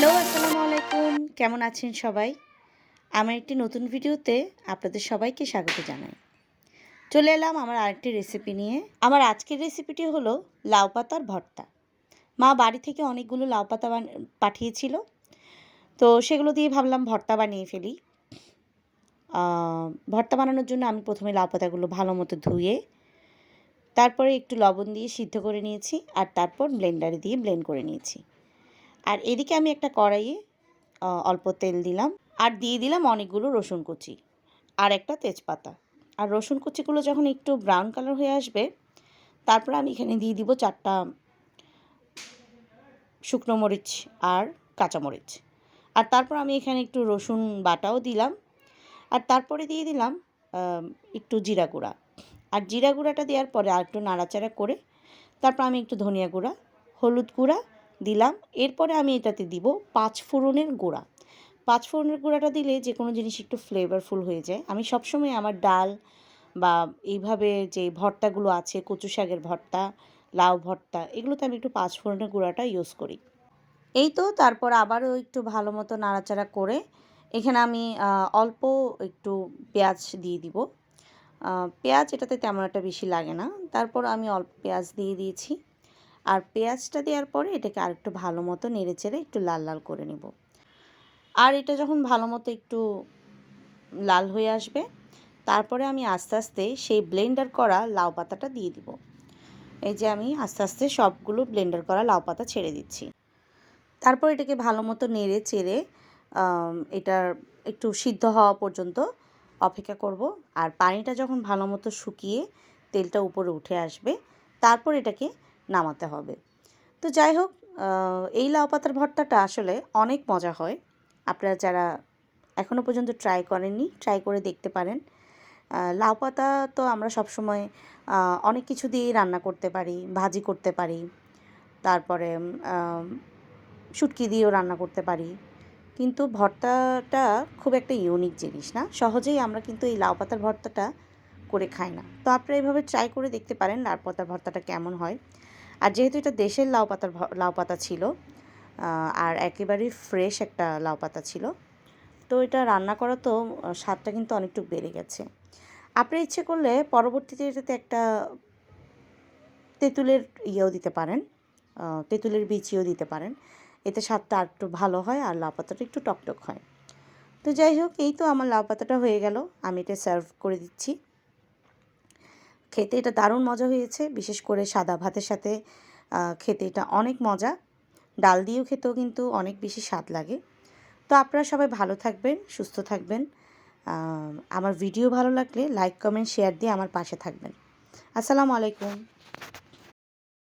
Hello আসসালামু আলাইকুম। কেমন আছেন সবাই? আমার একটি নতুন ভিডিওতে আপনাদের সবাইকে স্বাগত জানাই। চলে এলাম আমার আরেকটি রেসিপি নিয়ে। আমার আজকের রেসিপিটি হলো লাউ পাতার ভর্তা। মা বাড়ি থেকে অনেকগুলো লাউ পাতা পাঠিয়েছিল। তো সেগুলো দিয়ে ভাবলাম ভর্তা বানিয়ে ফেলি। ভর্তা বানানোর জন্য আমি প্রথমে লাউ পাতাগুলো ভালো মতো ধুয়ে, তারপরে একটু লবণ দিয়ে সিদ্ধ করে নিয়েছি আর তারপর ব্লেন্ডারে দিয়ে ব্লেন্ড করে নিয়েছি। আর এদিকে আমি একটা কড়াইয়ে অল্প তেল দিলাম আর দিয়ে দিলাম অনেকগুলো রসুন কুচি আর একটা তেজপাতা। আর রসুন কুচিগুলো যখন একটু ব্রাউন কালার হয়ে আসবে, তারপর আমি এখানে দিয়ে দিব চারটা শুকনো মরিচ আর কাঁচামরিচ আর তারপর আমি এখানে একটু রসুন বাটাও দিলাম আর তারপরে দিয়ে দিলাম একটু জিরা গুঁড়া। আর জিরা গুঁড়াটা দেওয়ার পরে আর একটু নাড়াচাড়া করে তারপর আমি একটু ধনিয়া গুঁড়া, হলুদ গুঁড়া দিলাম। এরপরে আমি এটাতে দিব পাঁচ ফোড়নের গুঁড়া। পাঁচ ফোড়নের গুঁড়াটা দিলে যে কোনো জিনিস একটু ফ্লেভারফুল হয়ে যায়। আমি সবসময় আমার ডাল বা এইভাবে যে ভর্তাগুলো আছে, কচু শাকের ভর্তা, লাউ ভর্তা, এগুলোতে আমি একটু পাঁচ ফোড়নের গুঁড়াটা ইউজ করি। এই তো, তারপর আবারও একটু ভালো মতো নাড়াচাড়া করে এখানে আমি অল্প একটু পেঁয়াজ দিয়ে দিব। পেঁয়াজ এটাতে তেমন একটা বেশি লাগে না। তারপর আমি অল্প পেঁয়াজ দিয়ে দিয়েছি। আর পেঁয়াজটা দেওয়ার পরে এটাকে আরেকটু ভালো মতো নেড়ে চেড়ে একটু লাল লাল করে নেব। আর এটা যখন ভালো মতো একটু লাল হয়ে আসবে, তারপরে আমি আস্তে আস্তে সেই ব্লেন্ডার করা লাউ পাতাটা দিয়ে দিব। এই যে আমি আস্তে আস্তে সবগুলো ব্লেন্ডার করা লাউ পাতা ছেড়ে দিচ্ছি। তারপর এটাকে ভালো মতো নেড়ে চেড়ে এটার একটু সিদ্ধ হওয়া পর্যন্ত অপেক্ষা করব। আর পানিটা যখন ভালো মতো শুকিয়ে তেলটা উপরে উঠে আসবে, তারপর এটাকে নামাতে হবে। তো যাই হোক এই লাউ পাতার ভর্তাটা আসলে অনেক মজা হয়। আপনারা যারা এখনও পর্যন্ত ট্রাই করেননি ট্রাই করে দেখতে পারেন। লাউ পাতা তো আমরা সবসময় অনেক কিছু দিয়েই রান্না করতে পারি, ভাজি করতে পারি। তারপরে শুটকি দিয়েও রান্না করতে পারি। কিন্তু ভর্তাটা খুব একটা ইউনিক জিনিস না। সহজেই আমরা কিন্তু এই লাউ পাতার ভর্তাটা করে খাই না। তো আপনারা এইভাবে ট্রাই করে দেখতে পারেন লাউ পাতার ভর্তাটা কেমন হয়। আর যেহেতু এটা দেশের লাউ পাতার লাউ পাতা ছিল আর একেবারেই ফ্রেশ একটা লাউ পাতা ছিল, তো এটা রান্না করা তো স্বাদটা কিন্তু অনেকটু বেড়ে গেছে। আপনি ইচ্ছে করলে পরবর্তীতে এটাতে একটা তেঁতুলের ইয়েও দিতে পারেন তেঁতুলের বিচিও দিতে পারেন। এতে স্বাদটা আর একটু ভালো হয় আর লাউ পাতাটা একটু টকটক হয়। তো যাই হোক, এই তো আমার লাউ পাতাটা হয়ে গেল, আমি এটা সার্ভ করে দিচ্ছি। খেতে এটা দারুণ মজা হয়েছে, বিশেষ করে সাদা ভাতের সাথে খেতে এটা অনেক মজা। ডাল দিয়েও খেতেও কিন্তু অনেক বেশি স্বাদ লাগে। তো আপনারা সবাই ভালো থাকবেন, সুস্থ থাকবেন। আমার ভিডিও ভালো লাগলে লাইক, কমেন্ট, শেয়ার দিয়ে আমার পাশে থাকবেন। আসসালামু আলাইকুম।